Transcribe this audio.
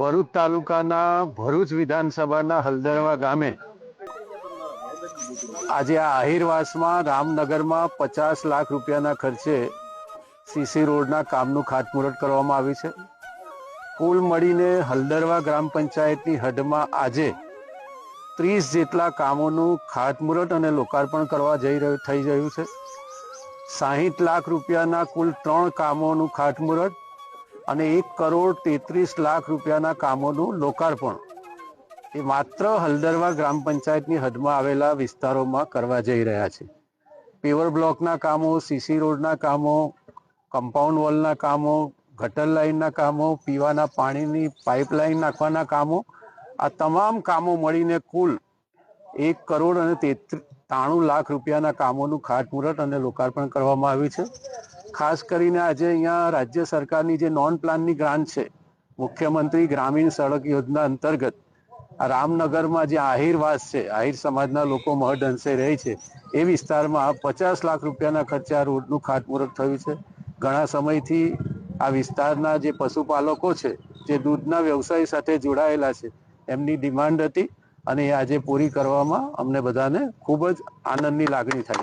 ભરૂચ તાલુકાના ભરૂચ વિધાનસભાના હલદરવા ગામે આજે આ આહિરવાસમાં રામનગરમાં પચાસ લાખ રૂપિયાના ખર્ચે સીસી રોડના કામનું ખાતમુહૂર્ત કરવામાં આવ્યું છે. કુલ મળીને હલદરવા ગ્રામ પંચાયતની હદમાં આજે ત્રીસ જેટલા કામોનું ખાતમુહૂર્ત અને લોકાર્પણ કરવા જઈ રહ્યું થઈ રહ્યું છે. સાહીઠ લાખ રૂપિયાના કુલ ત્રણ કામોનું ખાતમુહૂર્ત અને એક કરોડ તેત્રીસ લાખ રૂપિયાના કામોનું લોકાર્પણ. એ માત્ર હલદરવા ગ્રામ પંચાયતની હદમાં આવેલા વિસ્તારોમાં કરવા જઈ રહ્યા છે. પેવર બ્લોકના કામો, સીસી રોડના કામો, કમ્પાઉન્ડ વોલના કામો, ગટર લાઇનના કામો, પીવાના પાણીની પાઇપલાઇન નાખવાના કામો, આ તમામ કામો મળીને કુલ એક કરોડ અને ત્રાણું લાખ રૂપિયાના કામોનું ખાતમુહૂર્ત અને લોકાર્પણ કરવામાં આવ્યું છે. ખાસ કરીને આજે અહીંયા રાજ્ય સરકારની જે નોન પ્લાનની ગ્રાન્ટ છે, મુખ્યમંત્રી ગ્રામીણ સડક યોજના અંતર્ગત, આ રામનગરમાં જે આહિરવાસ છે, આહિર સમાજના લોકો મહદ અંશે રહે છે, એ વિસ્તારમાં પચાસ લાખ રૂપિયાના ખર્ચે આ રોડનું ખાતમુહૂર્ત થયું છે. ઘણા સમયથી આ વિસ્તારના જે પશુપાલકો છે, જે દૂધના વ્યવસાય સાથે જોડાયેલા છે, એમની ડિમાન્ડ હતી. અને આજે પૂરી કરવામાં અમને બધાને ખૂબ જ આનંદની લાગણી થાય